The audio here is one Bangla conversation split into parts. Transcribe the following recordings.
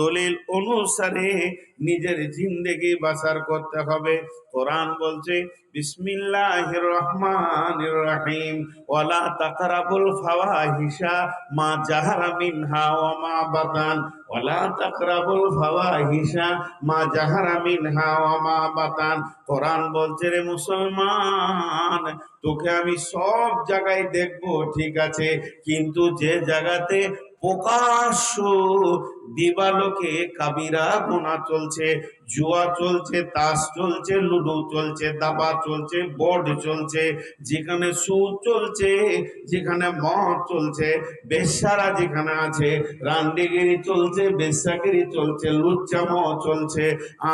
দলিল অনুসারে নিজের জিন্দেগি বাসার করতে হবে। কোরআন বলছে ওয়ালা তাকরাবুল ফাওয়াহিশা মা জাহারা মিনহা ওয়া মা বাতান। ওয়ালা তাকরাবুল ফাওয়াহিশা মা জাহারা মিনহা ওয়া মা বাতান। কোরআন বলছে, রে মুসলমান, তোকে আমি সব জায়গায় দেখব, ঠিক আছে। কিন্তু যে জায়গাতে প্রকাশ্য দিবালোকে কাবিরা গোনা চলছে, জুয়া চলছে, তাস চলছে, লুডো চলছে, দাবা চলছে, বোর্ড চলছে, যেখানে সুদ চলছে, যেখানে মদ চলছে বেশারা যেখানে আছে, রান্ডিগিরি চলছে, বেশ্যাগিরি চলছে, লুচ্চাম চলছে।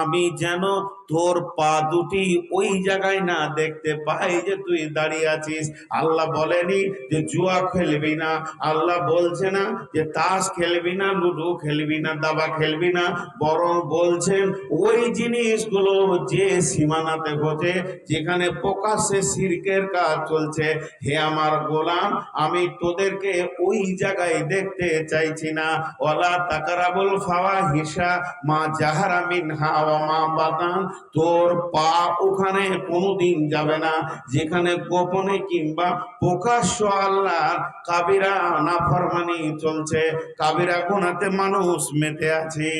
আমি যেন তোর পা দুটি ওই জায়গায় না দেখতে পাই যে তুই দাঁড়িয়ে আছিস। আল্লাহ বলেনি যে জুয়া খেলবি না। আল্লাহ বলছে না যে তাস খেলবি না, লুডো খেলবি না, দাবা খেলবি না, বরং বলছেন ওই জিনিসগুলো যে সীমানাতে ঘটে, যেখানে প্রকাশ্যে সিরকের কাজ চলছে। হে আমার গোলাম, আমি তোদেরকে ওই জায়গায় দেখতে চাইছি না। ওলা তাকারাবুল ফাওয়া হিসা মা জাহারা মিনহা ওয়া মা বাতান। তোর পা ওখানে কোনোদিন যাবে না, যেখানে গোপনে কিংবা প্রকাশ্য আল্লাহ কাবিরা নাফরমানি চলছে। কাবিরা গুনাতে মানুষ মেতে আছে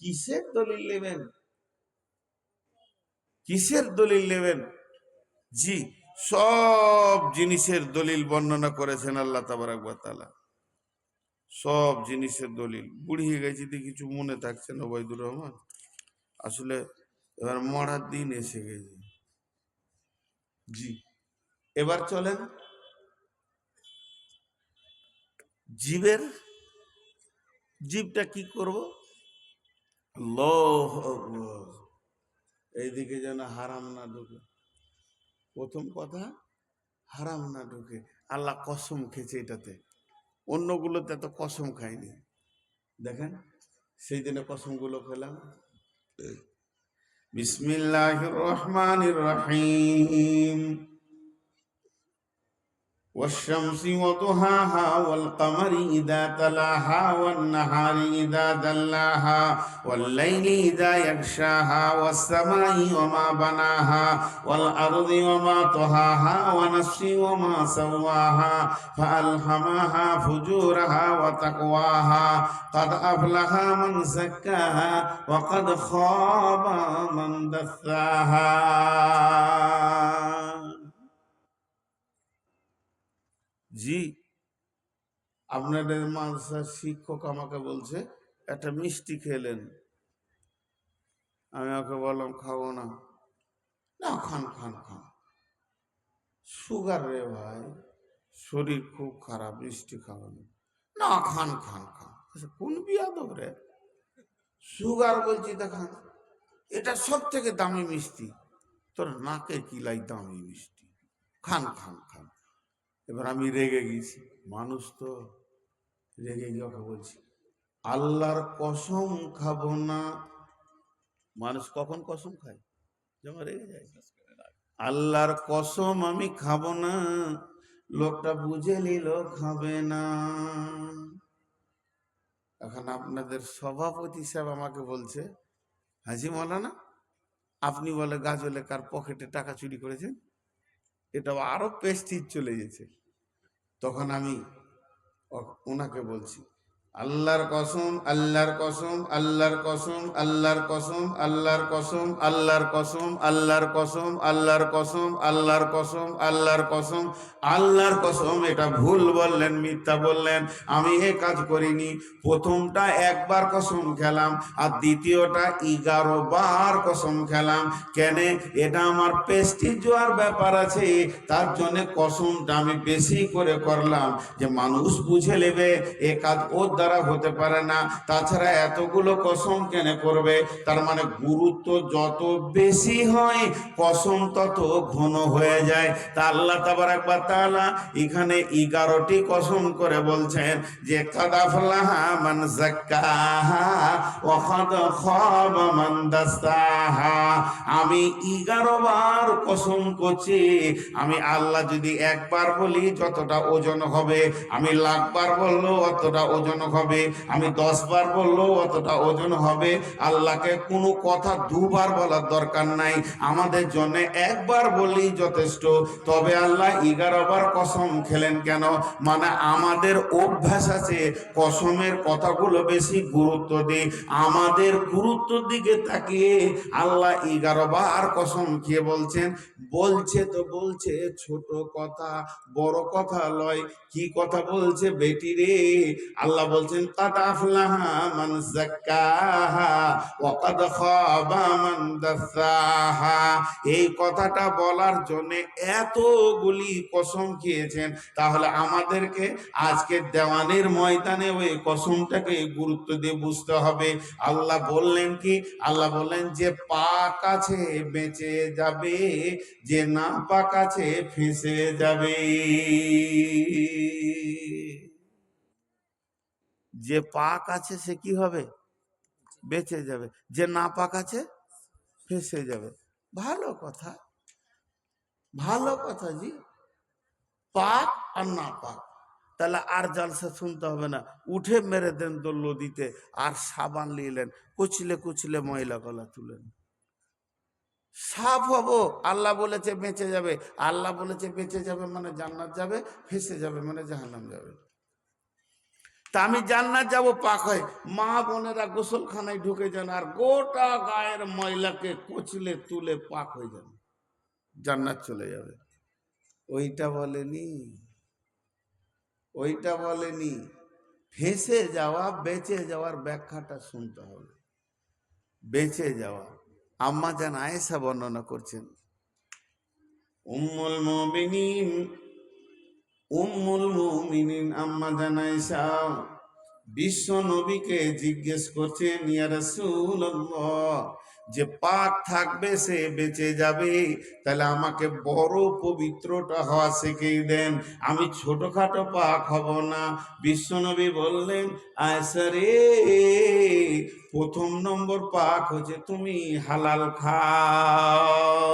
কিসের দলিল নেবেন কিসের দলিল নেবেন জি সব জিনিসের দলিল বর্ণনা করেছেন আল্লাহ তাআলা। সব জিনিসের দলিল। বুড়িয়ে গেছি তো কিছু মনে থাকছে না, ওবায়দুর রহমান। আসলে এবার মরার দিন এসে গেছে। জি, এবার চলেন জীবের, জীবটা কি করব? আকবার। এইদিকে যেন হারাম না ঢুকে। প্রথম কথা, হারাম না ঢুকে। আল্লাহ কসম খেয়েছে এটাতে। অন্যগুলোতে তো কসম খাইনি। দেখেন, সেই দিনে কসমগুলো খেলাম। বিসমিল্লাহ রহমান রহিম। والشمس وضحاها والقمر إذا تلاها والنهار إذا دلاها والليل إذا يغشاها والسماء وما بناها والأرض وما طهاها ونفس وما سواها فألهمها فجورها وتقواها قد أفلح من زكاها وقد خاب من دثاها জি। আপনাদের মাদ্রাসার শিক্ষক আমাকে বলছে একটা মিষ্টি খেলেন আমি ওকে বললাম খাব না। না খান খান খান। সুগার রে ভাই শরীর খুব খারাপ মিষ্টি খাবেন। না খান খান খান। আচ্ছা, কোন বিয়াদব রে? সুগার বলছি দেখান এটা সব থেকে দামি মিষ্টি। তোর নাকে কি কিলাই দামি মিষ্টি? খান খান খান। এবার আমি রেগে গেছি। মানুষ তো রেগে গিয়ে ওকে বলছি, আল্লাহর কসম খাব না। মানুষ কখন কসম খায়? যখন রেগে যায়। আল্লাহর কসম আমি খাব না, লোকটা বুঝে নিল খাবে না। এখন আপনাদের সভাপতি সাহেব আমাকে বলছে, হাজি মৌলানা, আপনি বলে গাজলে কার পকেটে টাকা চুরি করেছেন? এটা আরও পেস্টিজ চলে গেছে। তখন আমি ওনাকে বলছি আল্লাহর কসম আল্লাহর কসম আল্লাহর কসম আল্লাহর কসম আল্লাহর কসম আল্লাহর কসম আল্লাহর কসম আল্লাহর কসম আল্লাহর কসম আল্লাহর কসম আল্লাহর কসম এটা ভুল বললেন মিথ্যা বললেন আমি এ কাজ করিনি প্রথমটা একবার কসম খেলাম আর দ্বিতীয়টা এগারো বার কসম খেলাম কেন এটা আমার পেস্টিজ জোয়ার ব্যাপার আছে তার জন্য কসমটা আমি বেশি করে করলাম যে মানুষ বুঝে নেবে এ কাজ ওর দ্বারা হতে পারে না। তাছাড়া এতগুলো কসম কেনে করবে? তার মানে গুরুত্ব যত বেশি হয়, কসম তত ঘন হয়ে যায়। তা আল্লাহ তাবার একবার তালা এখানে এগারোটি কসম করে বলছেন যে আমি এগারো বার কসম করছি। আমি আল্লাহ যদি একবার বলি, যতটা ওজন হবে, আমি লাখবার বলল, অতটা ওজন হবে আমি দশ বার বলল অতটা ওজন হবে। আল্লাহকে কোনো কথা দুবার বলার দরকার নাই। আমাদের জন্য একবার বললেই যথেষ্ট। তবে আল্লাহ এগারো বার কসম খেলেন কেন? মানে আমাদের অভ্যাস আছে কসমের কথাগুলো বেশি গুরুত্ব দিই আমাদের গুরুত্বর দিকে তাকিয়ে আল্লাহ এগারো বার কসম খেয়ে বলছেন, বলছে তো বলছে, ছোট কথা, বড় কথা লয়। কি কথা বলছে বেটি রে? আল্লাহ বলছেন খাবা এই কথাটা বলার জন্য এতগুলি কসম খেয়েছেন, তাহলে আমাদেরকে আজকে দেওয়ানের ময়দানে ওই কসমটাকে গুরুত্ব দিয়ে বুঝতে হবে। আল্লাহ বললেন কি? আল্লাহ বললেন, যে পাক আছে বেঁচে যাবে, যে না পাক আছে ফেঁসে যাবে। যে পাক আছে সে কি হবে? বেঁচে যাবে। যে না পাক আছে, ফেসে যাবে। ভালো কথা। ভালো কথা জি। পাক আর না পাক তাহলে আর জালসা শুনতে হবে না। উঠে মেরে দেন তো নদীতে আর সাবান নিলেন কুচলে কুচলে ময়লা গলা তুলেন। সাফ হব। আল্লাহ বলেছে বেঁচে যাবে। আল্লাহ বলেছে বেঁচে যাবে মানে জান্নাত যাবে, ফেসে যাবে মানে জাহান্নাম যাবে। তা আমি জান্নাত যাব, পাক হয়। মা বোনেরা গোসলখানায় ঢুকে যান আর গোটা গায়ের ময়লাকে কচলে তুলে পাক হয়ে যান। জান্নাত চলে যাবে। ওইটা বলেনি। ওইটা বলেনি। ফেসে যাওয়া, বেঁচে যাওয়ার ব্যাখ্যাটা শুনতে হবে। বেঁচে যাওয়া। আম্মা জান আয়েশা বর্ণনা করছেন। উম্মুল মুমিনিন উম্মুল মুমিনিন, আম্মা জান আয়েশা বিশ্ব নবীকে জিজ্ঞেস করছেন, ইয়া রাসূলুল্লাহ, যে পাক থাকবে সে বেঁচে যাবে? তাহলে আমাকে বড় পবিত্রটা হওয়া শিখিয়ে দেন। আমি ছোটখাটো পাক হব না। বিশ্বনবী বললেন আয়সা রে, প্রথম নম্বর পাক হচ্ছে তুমি হালাল খাও।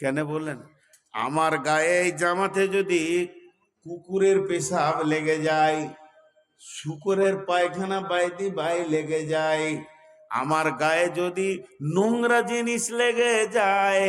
কেন বললেন? আমার গায়ে এই জামাতে যদি কুকুরের পেশাব লেগে যায়, শুকুরের পায়খানা বাইদি বাই লেগে যায় আমার গায়ে যদি নোংরা জিনিস লেগে যায়,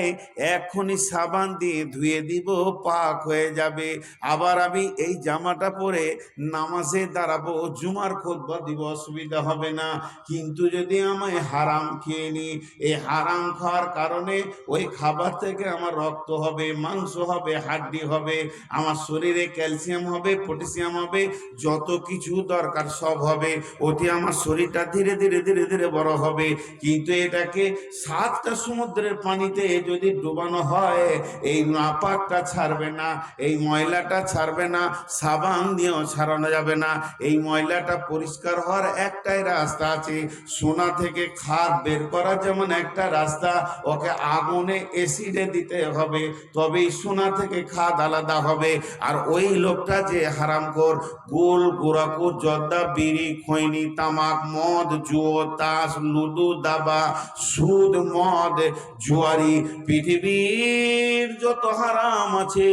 এখনই সাবান দিয়ে ধুয়ে দিব, পাক হয়ে যাবে। আবার আমি এই জামাটা পরে নামাজে দাঁড়াবো, জুমার খোদবা দিব, অসুবিধা হবে না। কিন্তু যদি আমায় হারাম খেয়ে নিই, এই হারাম খাওয়ার কারণে ওই খাবার থেকে আমার রক্ত হবে, মাংস হবে, হাড্ডি হবে, আমার শরীরে ক্যালসিয়াম হবে, পটাশিয়াম হবে, যত কিছু দরকার সব হবে। ওতে আমার শরীরটা ধীরে ধীরে ধীরে ধীরে বড় হবে। কিন্তু এটাকে সাতটা সমুদ্রের পানিতে যদি ডুবানো হয়, এই নাপাকটা ছাড়বে না, এই ময়লাটা ছাড়বে না, সাবান দিয়েও ছাড়ানো যাবে না। এই ময়লাটা পরিষ্কার হওয়ার একটাই রাস্তা আছে, সোনা থেকে খাদ বের করার যেমন একটা রাস্তা, ওকে আগুনে এসিডে দিতে হবে, তবেই সোনা থেকে খাদ আলাদা হবে। আর ওই লোকটা যে হারামখোর, গোল গোরাকুর জর্দা, বিড়ি, খৈনি, তামাক, মদ, জুয়ো, তাস লুডু দাবা, সুদ, মদ, জুয়ারি, পৃথিবীর যত হারাম আছে,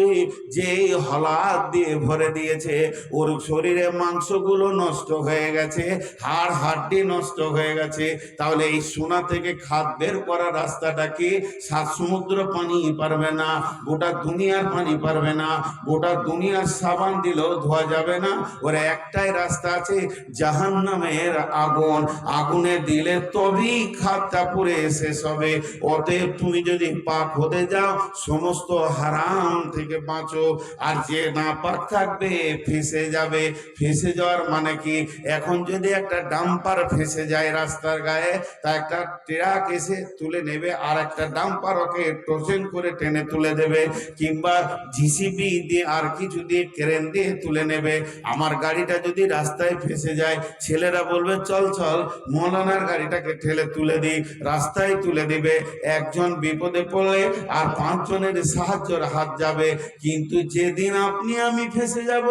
যে হলাদ দিয়ে ভরে দিয়েছে, ওর শরীরে মাংসগুলো নষ্ট হয়ে গেছে, হাড় হাড্ডি নষ্ট হয়ে গেছে, তাহলে এই সোনা থেকে খাদ বের করার রাস্তাটা কি? সাত সমুদ্র পানি পারবে না, গোটা দুনিয়ার পানি পারবে না, গোটা দুনিয়ার সাবান দিলেও ধোয়া যাবে না, ওর একটাই রাস্তা আছে জাহান নামের আগুন, আগুনে দিলে তবেই খাতটা পুরে শেষ হবে। অতএব তুমি যদি পাক হতে যাও, সমস্ত হারাম থেকে বাঁচো। আর যে না পাক থাকবে, ফেসে যাবে। ফেসে যাওয়ার মানে কি? এখন যদি একটা ডাম্পার ফেসে যায় রাস্তার গায়ে, তা একটা ট্রাক এসে তুলে নেবে, আর একটা ডাম্পার ওকে টোচেন করে টেনে তুলে দেবে, কিংবা জিসিবি দিয়ে আর কিছু দিয়ে ক্রেন দিয়ে তুলে নেবে। আমার গাড়িটা যদি রাস্তায় ফেসে যায়, ছেলেরা বলবে, চল চল, মৌলানার গাড়িটাকে ঠেলে তুলে দিই, রাস্তায় তুলে দিবে। একজন বিপদে পড়লে আর পাঁচজনের সাহায্যের হাত যাবে। কিন্তু যেদিন আপনি, আমি ফেসে যাব,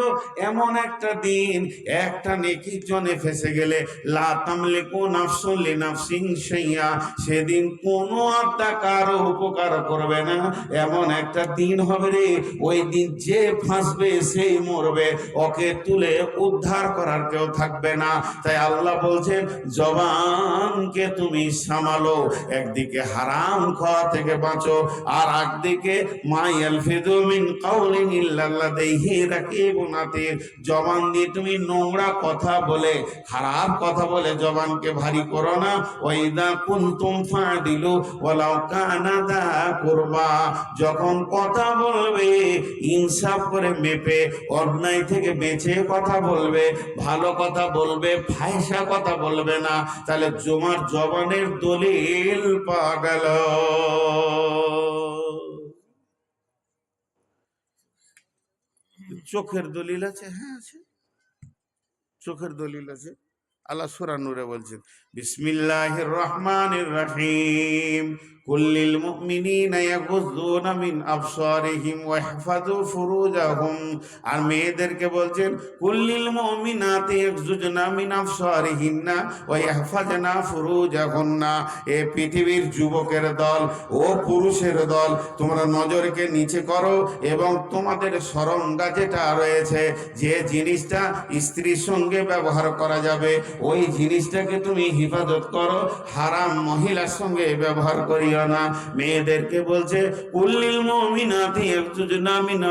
এমন একটা দিন, একটা নেকির জনে ফেসে গেলে লা তামলিকু নাফসুন লিনাফসিন শাইয়া, সেদিন কোনো আত্মা কারও উপকার করবে না। এমন একটা দিন হবে রে, ওই দিন যে ফাঁসবে, সেই মরবে। ওকে তুলে উদ্ধার করার কেউ থাকবে না। তাই আল্লাহ বলছেন জবানকে তুমি সামালো। একদিকে হারাম খাওয়া থেকে বাঁচো, আর একদিকে মাই আলফিদু কাউলিন ইল্লা লাদাইহি রাকিবুন আতীদ জবান দিয়ে তুমি নোংরা কথা বলে, খারাপ কথা বলে জবানকে ভারী করো না। ওয়াইদা কুনতুম ফাদিলু ওয়ালাউ কানা দা কুরবা। যখন কথা বলবে, ইনসাফ করে মেপে, অন্যায় থেকে বেঁচে কথা বলবে, ভালো কথা বলবে ফায়সা কথা বলবে না। তাহলে জমার জবানের দলিল পাগল। গেল চোখের দলিল আছে? হ্যাঁ আছে। চোখের দলিল আছে। আল্লাহ সুরানুরে বলছেন, বিসমিল্লাহির রহমানির রহিম। মুমিনিনা ইয়াগুযুনা মিন আবসারিহিম ওয়া ইহফাযু ফুরুজাহুম। আর মেয়েদেরকে বলছেন, কুল্লিল মুমিনাতি ইয়াগুযুনা মিন আবসারিহিন্না ওয়া ইহফাজনা ফুরুজাহুন্না। এ পৃথিবীর যুবকের দল ও পুরুষের দল, তোমরা নজরকে নিচে করো এবং তোমাদের সরঙ্গা যেটা রয়েছে, যে জিনিসটা স্ত্রীর সঙ্গে ব্যবহার করা যাবে, ওই জিনিসটাকে তুমি হিফাজত করো, হারাম মহিলার সঙ্গে ব্যবহার করিও না। মেয়েদেরকে বলছে, কুল্লিল মুমিনাতি মিন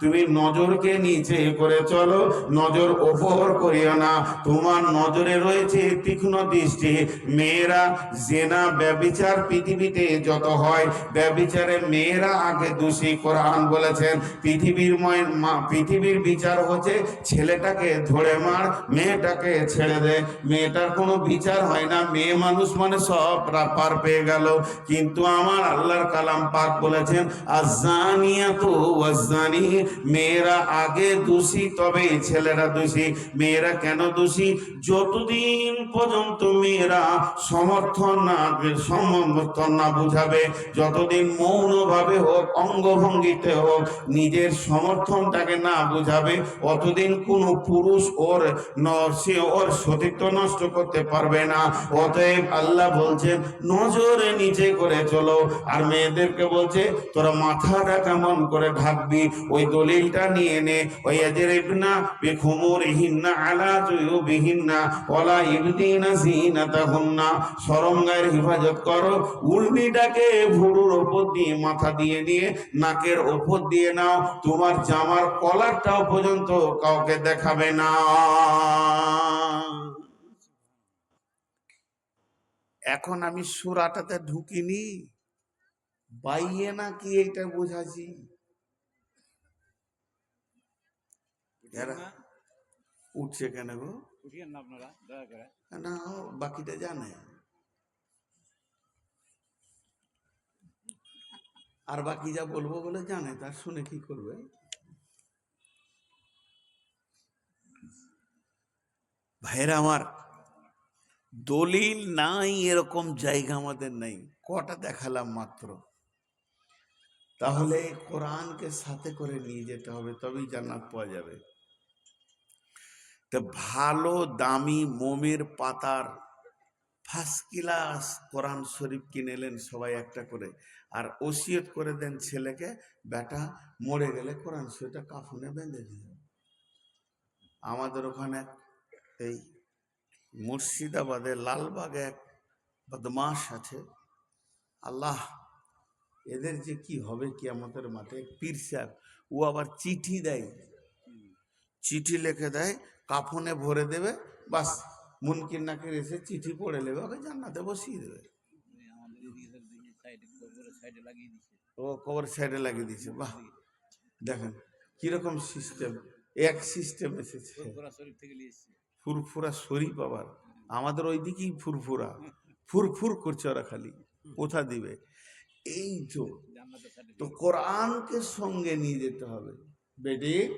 তুমি নজরকে নিচে করে চলো, নজর ওপর করিও না। তোমার নজরে রয়েছে তীক্ষ্ণ দৃষ্টি। মেয়েরা জেনা, ব্যবিচার পৃথিবীতে যত হয়, ব্যবিচারে মেয়েরা আগে দোষী। কোরআন বলেছেন, পৃথিবীর ময় পৃথিবীর বিচার হচ্ছে ছেলেটাকে ধরে মার, মেয়েটাকে ছেড়ে দে। মেয়েটার কোনো বিচার হয় না। মেয়ে মানুষ মানে সব রা- পার পেয়ে গেল। কিন্তু আমার আল্লাহর কালাম পাক বলেছেন আজানিয়াতু ওয়াজানি মেয়েরা আগে দোষী তবে ছেলেরা দোষী। মেয়েরা কেন দোষী? যতদিন পর্যন্ত মেয়েরা সমর্থন না সমর্থন না বুঝাবে, যতদিন মৌনভাবে হোক, অঙ্গভঙ্গিতে হোক, নিজের সমর্থনটাকে না বুঝাবে, অতদিন কোনো পুরুষ ওর সে ওর সতীত্ব নষ্ট করতে পারবে না। অতএব আল্লাহ বলছেন, নজরে নিচে করে চলো। আর মেয়েদেরকে বলছে, তোরা মাথাটা কেমন করে ঢাকবি? ওই দলিলটা নিয়ে নে। ওই এদের ইবনা বেখুমুর হিন্না আলা বিহিন্না ওলা ইবদিনা জিনাতাহুন্না সরঙ্গায়ের হেফাজত করো। উর্মিটাকে ভুরুর ওপর দিয়ে মাথা দিয়ে নিয়ে, নাকের ওপর দিয়ে নাও। তোমার জামার কলারটাও পর্যন্ত কাউকে দেখাবে না। এখন আমি সুরাটাতে ঢুকিনি বাইয়ে না কি এইটা বুঝাছি উঠছে কেন গো? না আপনারা দয়া করে। না বাকিটা জানে। আর বাকি যা বলব বলে জানে তার শুনে কি করবে? ভাইরা আমার দলিল নাই, এরকম জায়গা আমাদের নেই। কটা দেখালাম মাত্র? তাহলে কোরআনকে সাথে করে নিয়ে যেতে হবে, তবেই জান্নাত পাওয়া যাবে। তো ভালো, দামি, মোমের পাতার ফার্স্ট ক্লাস কোরআন শরীফ কিনে এলেন সবাই একটা করে, আর ওসিয়ত করে দেন ছেলেকে, বেটা, মরে গেলে কোরআন শরীফটা কাফনে বেঁধে দিল আমাদের ওখানে এই মুর্শিদাবাদে লালবাগে এক বদমাস আছে। আল্লাহ, এদের যে কি হবে কি আমাদের মাঠে? পীর সাহেব, ও আবার চিঠি দেয়। চিঠি লিখে দেয়, কাফনে ভরে দেবে, বাস মুনকির নাকির এসে চিঠি পড়ে নেবে, ওকে জান্নাতে বসিয়ে দেবে। ও কবর সাইডে লাগিয়ে দিয়েছে, বাহ। দেখেন, কীরকম সিস্টেম এক সিস্টেম এসেছে। ফুরফুরা শরীফ আবার। আমাদের ওই দিকেই ফুরফুরা। ফুরফুর করছে ওরা খালি। কোথা দিবে? এই তো। তো কোরআনকে সঙ্গে নিয়ে যেতে হবে। বেডি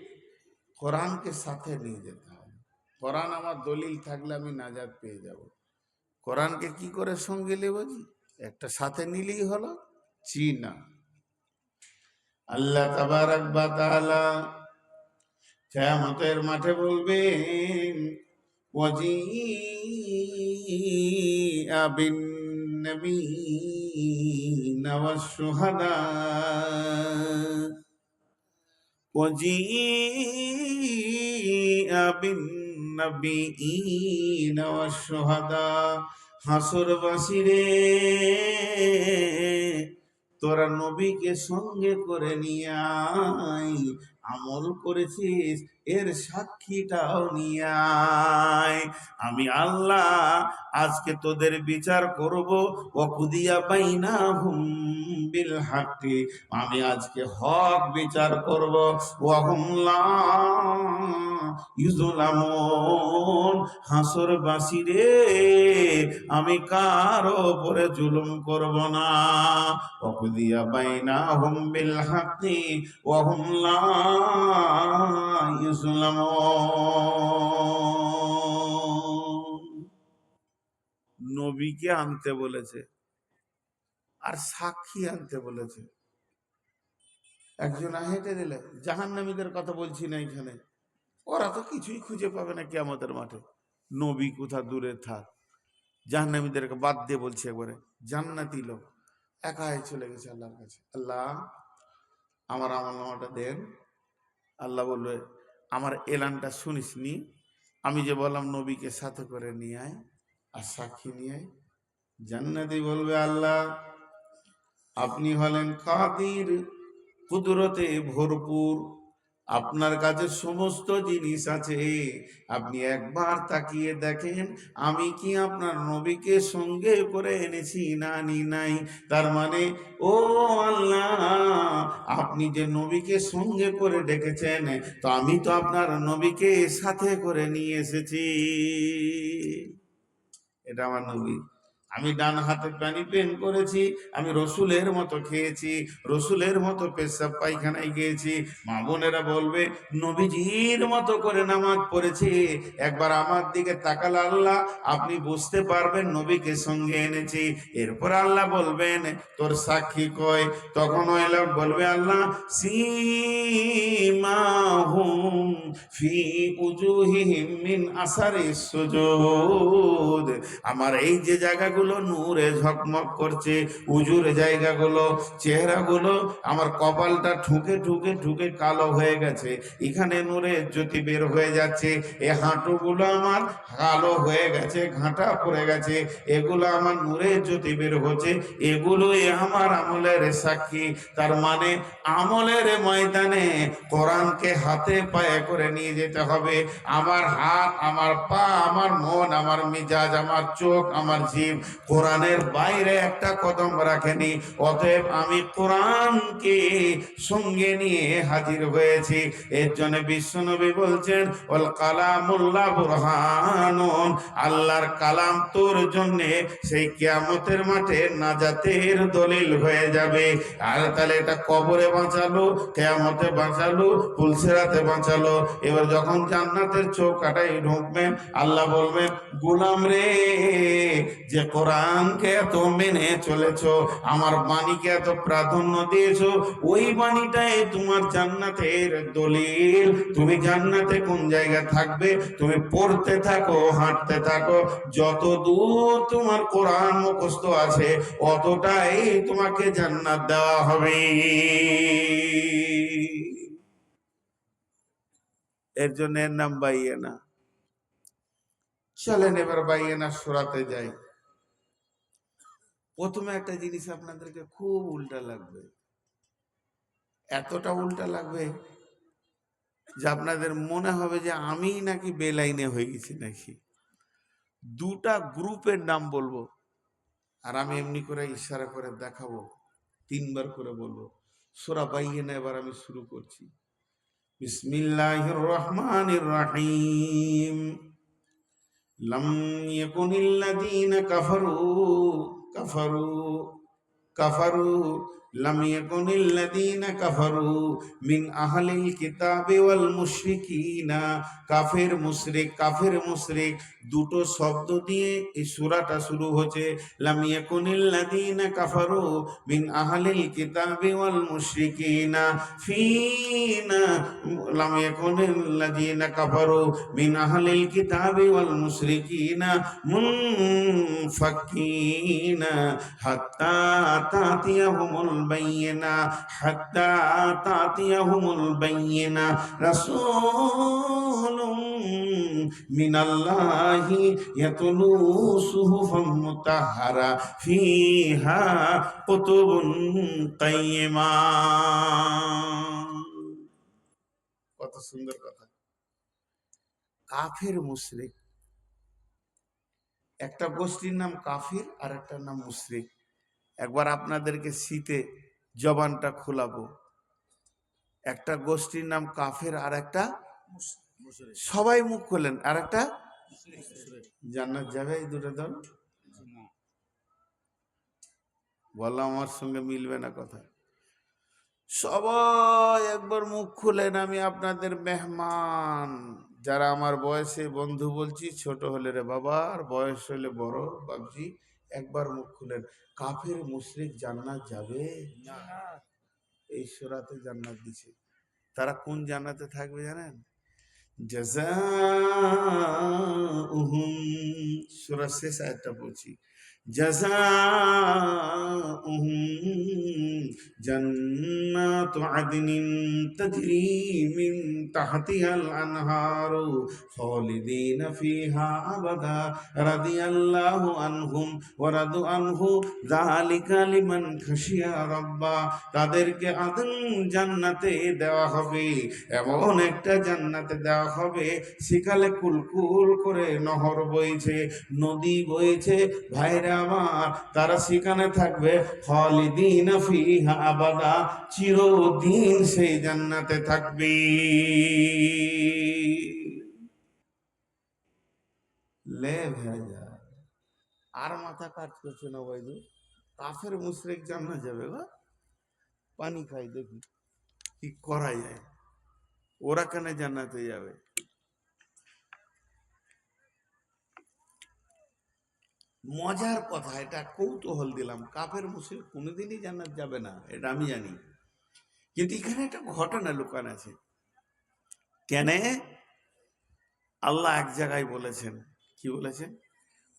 কোরআনকে সাথে নিয়ে যেতে হবে। কোরআন আমার দলিল থাকলে আমি নাজাদ পেয়ে যাব। কোরআনকে কি করে সঙ্গে নেব জি? একটা সাথে নিলেই হলো, জি না। আল্লাহ তাবারাক বা তাআলা মাঠে বলবেন وجيء بالنبيين والشهداء وجيء بالنبيين والشهداء হাসরবাসী রে তোরা নবীকে সঙ্গে করে নিয়ে আয় আমল করেছিস এর সাক্ষীটাও নিয়ে আমি আল্লাহ, আজকে তোদের বিচার করব। ওকুদিয়া বাইনা হুম বিল হাক্কি আমি আজকে হক বিচার করব। ওয়াহুম লা হাসর বাসি রে, আমি কার উপরে জুলুম করব না। ওকুদিয়া বাইনা হুম বিল হাক্কি ওয়াহুম লা ইউজলামুন নবীকে আনতে বলেছে আর সাক্ষী আনতে বলেছে। একজন হেঁটে দিলে জাহান্নামীদের কথা বলছি না এখানে। ওরা তো কিছুই খুঁজে পাবে না কেয়ামতের মাঠে। নবী কোথা দূরে থাক। জাহান্নামীদেরকে বাদ দিয়ে বলছে একবারে, জান্নাতি লোক একাই চলে গেছে আল্লাহর কাছে। আল্লাহ, আমার আমল নামাটা দেন। আল্লাহ বলবে আমার এলানটা শুনিস নি আমি যে বললাম, নবীকে সাথে করে নিয়ে আয় আর সাক্ষী নিয়ে আয়। জান্নাতি বলবে, আল্লাহ, আপনি হলেন কাদির, কুদরতে ভরপুর। আপনার কাছে সমস্ত জিনিস আছে। আপনি একবার তাকিয়ে দেখেন, আমি কি আপনার নবীকে সঙ্গে করে এনেছি না নি নাই? তার মানে ও আল্লাহ, আপনি যে নবীকে সঙ্গে করে ডেকেছেন, তো আমি তো আপনার নবীকে সাথে করে নিয়ে এসেছি। এটা আমার নবী। আমি ডান হাতে পানি পেন করেছি, আমি রসুলের মতো খেয়েছি, রসুলের মতো পেশাব পায়খানায় গিয়েছি। মা বোনেরা বলবে, নবীজির মতো করে নামাজ পড়েছি। একবার আমার দিকে তাকাল আল্লাহ, আপনি বুঝতে পারবেন নবীকে সঙ্গে এনেছি। এরপর আল্লাহ বলবেন, তোর সাক্ষী কয় তখন ওই বলবে, আল্লাহ, সীমাহুম ফি উজুহিহিম মিন আসারি আমার এই যে জায়গাগুলো নূরে ঝকমক করছে, উজুর জায়গাগুলো, চেহারাগুলো আমার কপালটা ঠুকে ঠুকে ঠুকে কালো হয়ে গেছে। এখানে নূরে জ্যোতি বের হয়ে যাচ্ছে, এ হাঁটুগুলো আমার কালো হয়ে গেছে, ঘাঁটা পড়ে গেছে, এগুলো আমার নূরের জ্যোতি বের হচ্ছে, এগুলোই আমার আমলের সাক্ষী। তার মানে আমলের ময়দানে কোরআনকে হাতে পায়ে করে নিয়ে যেতে হবে। আমার হাত, আমার পা, আমার মন, আমার মিজাজ, আমার চোখ, আমার জীব কোরআনের বাইরে একটা কদম রাখেনি, অতএব আমি কোরআনকে সঙ্গে নিয়ে হাজির হয়েছি। এর জন্য বিশ্বনবী বলছেন ওল কালামুল্লাহ বুরহানুন আল্লাহর কালাম তোর জন্য সেই কিয়ামতের মাঠে নাজাতের দলিল হয়ে যাবে। আর তাহলে এটা কবরে বাঁচালো, কেয়ামতে বাঁচালো, পুলসেরাতে বাঁচালো। এবার যখন জান্নাতের চোখ কাটাই ঢুকবেন, আল্লাহ বলবেন, গুলাম রে, যে কোরআনকে এত মেনে চলেছো, আমার বাণীকে এত প্রাধান্য দিয়েছ, ওই বাণীটাই তোমার জান্নাতের দলিল। তুমি জান্নাতে কোন জায়গায় থাকবে? তুমি পড়তে থাকো, হাঁটতে থাকো যত দূর তোমার কোরআন মুখস্থ আছে, অতটাই তোমাকে জান্নাত দেওয়া হবে। এর জন্য এর নাম বাইয়ে না চলেন এবার বাইয়ে না সরাতে যাই। প্রথমে একটা জিনিস আপনাদেরকে খুব উল্টা লাগবে। এতটা উল্টা লাগবে যে আপনাদের মনে হবে যে আমি নাকি বেলাইনে হয়ে গেছি নাকি। দুটা গ্রুপের নাম বলব। আর আমি এমনি করে ইশারা করে দেখাবো, তিনবার করে বলব। সোরা বাইয়ে না এবার আমি শুরু করছি। বিসমিল্লাহ রহমান রাহিম। লম ইয়াকুনিল্লাযীনা কাফারু কফরু কফরু, লম ইয়াকুন আল্লাযীনা কফরু মিন আহলিল কিতাবি ওয়াল মুশরিকিনা, কাফির মুশরিক কাফির মুশরিক দুটো শব্দ দিয়ে এই সূরাটা শুরু হচ্ছে লাম ইয়াকুনিল্লাযীনা কাফারু মিন আহলিল কিতাবি ওয়াল মুশরিকিনা ফিনা, লাম ইয়াকুনিল্লাযীনা কাফারু মিন আহলিল কিতাবি ওয়াল মুশরিকিনা মুনফাকিনা হাত্তা তাতিয়াহুমুল বাইয়িনা হাত্তা তাতিয়াহুমুল বাইয়িনা রাসূলুম মিনাল্লাহি সুহুফাম মুতাহহারা ফিহা কুতুবুন কত সুন্দর কথা। কাফের মুশরিক। একটা গোষ্ঠীর নাম কাফির আর একটা নাম মুশরিক। একবার আপনাদেরকে শীতে জবানটা খোলাবো। একটা গোষ্ঠীর নাম কাফের আর একটা মুসরে সবাই মুখ খোলেন আর একটা জান্নাত যাবে এই দুটো দল? বললাম, আমার সঙ্গে মিলবে না কথা। সবাই একবার মুখ খুলেন, আমি আপনাদের মেহমান। যারা আমার বয়সে বন্ধু বলছি, ছোট হলে রে বাবা, আর বয়স হলে বড় বাবজি একবার মুখ খুলেন। কাফের, মুশরিক, জান্নাত যাবে? এই সুরাতে জান্নাত দিছে। তারা কোন জান্নাতে থাকবে জানেন? জাযাউহুম সূরা শেষ আয়াতটা বলছি জাযাউহুম জান্নাতু আদনিন তাজরি মিন তাহতিহাল আনহারু খালিদিনা ফিহা আবাদা রাদিয়াল্লাহু আনহুম ওয়া রাদু আনহু যালিকা লিমান খাশিয়া রাব্বা তাদেরকে আদম জান্নাতে দেওয়া হবে, এমন একটা জান্নাতে দেওয়া হবে সেকালে কুলকুল করে নহর বইছে, নদী বইছে, ভাইরা আমার, তারা সেখানে থাকবে। খালিদিন ফিহা আবাদা, চিরদিন সেই জান্নাতে থাকবে। আর মাথা কাজ করছে না বাইদু কাফের মুশরিক জান্নাত যাবে গো। পানি খাই দেখি কি করা যায়। ওরা কেন জান্নাতে যাবে? মজার কথা এটা কৌতূহল দিলাম কাফের মুসলিম কোনোদিনই জান্নাত যাবে না এটা আমি জানি কিন্তু এখানে একটা ঘটনা লুকান আছে কেন আল্লাহ এক জায়গায় বলেছেন কি বলেছেন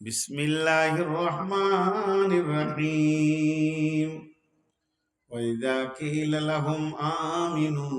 বিসমিল্লাহির রহমানির রহিম وإذا قيل لهم آمنوا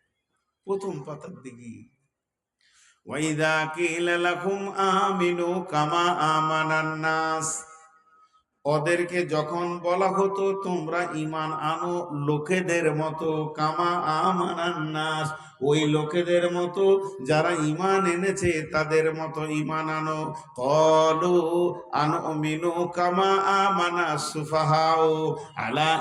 প্রথম পাতার দিকে। ওয়াইদা কিলা লাকুম আমিনু কামা আমানান নাস। ওদেরকে যখন বলা হতো, তোমরা ইমান আনো লোকেদের মতো কামা আমানান নাস। ওই লোকেদের মতো যারা ইমান এনেছে, তাদের মতো ইমান আনো। কলু আনো মিনু কামা আমানা সুফাহাও আলা